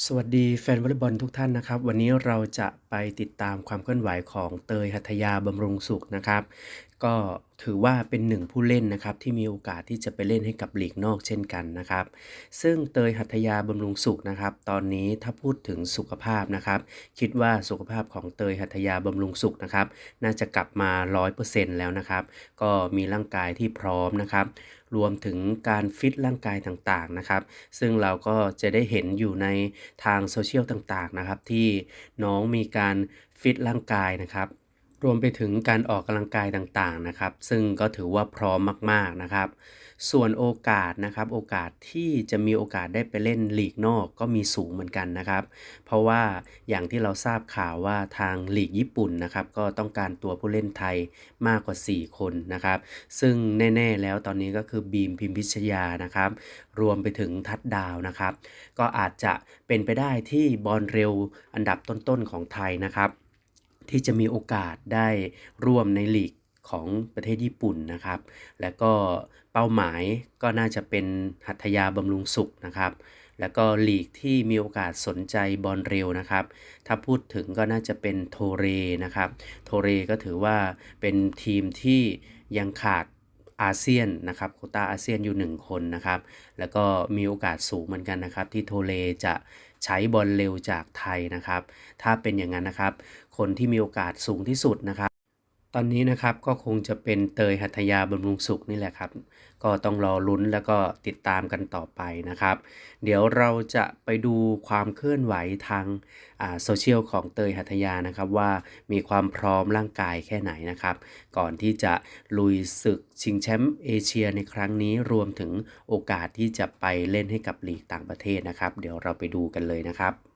สวัสดีแฟนวอลเลย์บอลทุกท่านนะครับ วันนี้เราจะไปติดตามความเคลื่อนไหวของเตยหัตยาบำรุงสุขนะครับ ก็ถือว่าเป็นหนึ่งผู้เล่นนะครับที่มีโอกาสที่จะไปเล่นให้กับลีกนอกเช่นกันนะครับ ซึ่งเตยหัตยาบำรุงสุขนะครับ ตอนนี้ถ้าพูดถึงสุขภาพนะครับ คิดว่าสุขภาพของเตยหัตยาบำรุงสุขนะครับ น่าจะกลับมา 100%แล้วนะครับ ก็มีร่างกายที่พร้อมนะครับ รวมถึงการฟิตร่างกายต่างๆนะครับ ซึ่งเราก็จะได้เห็นอยู่ในทางโซเชียลต่างๆนะครับ ที่น้องมีการฟิตร่างกายนะครับ รวมไปถึงการออกกำลังกายต่างๆนะครับ ซึ่งก็ถือว่าพร้อมมากๆนะครับ ส่วนโอกาสนะครับ โอกาสที่จะมีโอกาสได้ไปเล่นลีกนอกก็มีสูงเหมือนกันนะครับ เพราะว่าอย่างที่เราทราบข่าวว่าทางลีกญี่ปุ่นนะครับ ก็ต้องการตัวผู้เล่นไทยมากกว่า 4 คนนะครับ ซึ่งแน่ๆแล้วตอนนี้ก็คือบีมพิมพิชยานะครับ รวมไปถึงทัดดาวนะครับ ก็อาจจะเป็นไปได้ที่บอลเร็วอันดับต้นๆของไทยนะครับ ที่จะมีโอกาสได้ร่วมในลีกของประเทศญี่ปุ่นนะครับ และก็เป้าหมายก็น่าจะเป็นหัตยาบำรุงสุขนะครับ แล้วก็ลีกที่มีโอกาสสนใจบอลเร็วนะครับ ถ้าพูดถึงก็น่าจะเป็นโทเรนะครับ โทเรก็ถือว่าเป็นทีมที่ยังขาดอาเซียนนะครับโคต้าอาเซียนอยู่ 1 คนนะครับ แล้วก็มีโอกาสสูงเหมือนกันนะครับ ที่โทเรจะ ใช้บอลเร็วจากไทยนะครับ ถ้าเป็นอย่างนั้นนะครับ คนที่มีโอกาสสูงที่สุดนะครับ ตอนนี้นะครับก็คงจะเป็นเตยหัตถยาบำรุงสุขนี่แหละครับ ก็ต้องรอลุ้นแล้วก็ติดตามกันต่อไปนะครับ เดี๋ยวเราจะไปดูความเคลื่อนไหวทางโซเชียลของเตยหัตถยานะครับว่ามีความพร้อมร่างกายแค่ไหนนะครับ ก่อนที่จะลุยศึกชิงแชมป์เอเชียในครั้งนี้รวมถึงโอกาสที่จะไปเล่นให้กับลีกต่างประเทศนะครับ เดี๋ยวเราไปดูกันเลยนะครับ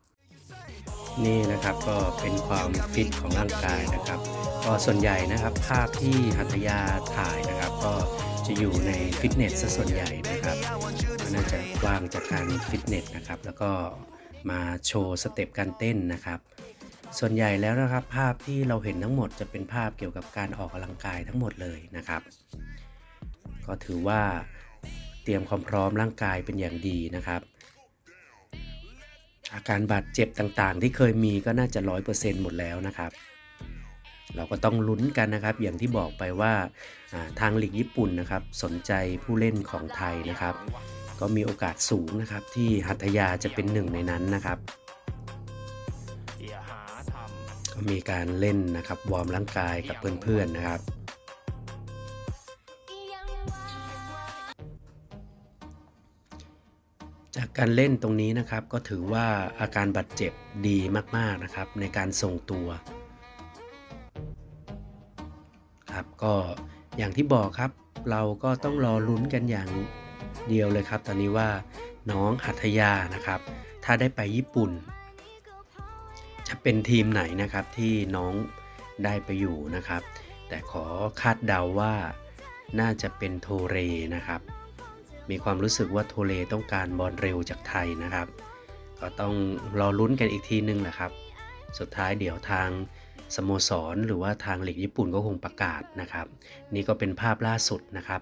นี่นะครับก็เป็นความฟิตของร่างกายนะครับ ก็ส่วนใหญ่นะครับภาพที่หัตยาถ่ายนะครับ ก็จะอยู่ในฟิตเนสซะส่วนใหญ่นะครับก็น่าจะว่างจากการฟิตเนสนะครับ แล้วก็มาโชว์สเต็ปการเต้นนะครับ ส่วนใหญ่แล้วนะครับ ภาพที่เราเห็นทั้งหมดจะเป็นภาพเกี่ยวกับการออกกำลังกายทั้งหมดเลยนะครับ ก็ถือว่าเตรียมความพร้อมร่างกายเป็นอย่างดีนะครับ อาการบาดเจ็บต่างๆ ที่เคยมีก็น่าจะ 100%หมดแล้วนะครับ เราก็ต้องลุ้นกันนะครับ อย่างที่บอกไปว่าทางลีกญี่ปุ่นนะครับ สนใจผู้เล่นของไทยนะครับ ก็มีโอกาสสูงนะครับ ที่หัตถยาจะเป็นหนึ่งในนั้นนะครับก็มีการเล่นนะครับวอร์มร่างกายกับเพื่อนๆนะครับ จากการเล่นตรงนี้นะครับก็ถือว่าอาการบาดเจ็บดีมากๆนะครับในการส่งตัวครับก็อย่างที่บอกครับ เราก็ต้องรอลุ้นกันอย่างเดียวเลยครับ ตอนนี้ว่าน้องหัตยานะครับ ถ้าได้ไปญี่ปุ่น จะเป็นทีมไหนนะครับที่น้องได้ไปอยู่นะครับ แต่ขอคาดเดาว่าน่าจะเป็นโทเรนะครับ มีความรู้สึกว่าโทเลต้องการบอลเร็วจากไทยนะครับ ก็ต้องรอลุ้นกันอีกทีนึงแหละครับ สุดท้ายเดี๋ยวทางสโมสรหรือว่าทางหลีกญี่ปุ่นก็คงประกาศนะครับ นี่ก็เป็นภาพล่าสุดนะครับ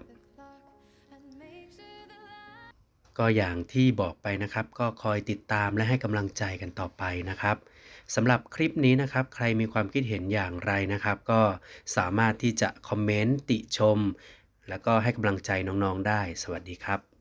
ก็อย่างที่บอกไปนะครับ ก็คอยติดตามและให้กำลังใจกันต่อไปนะครับสำหรับคลิปนี้นะครับ ใครมีความคิดเห็นอย่างไรนะครับ ก็สามารถที่จะคอมเมนต์ติชม แล้วก็ให้กำลังใจน้องๆได้ สวัสดีครับ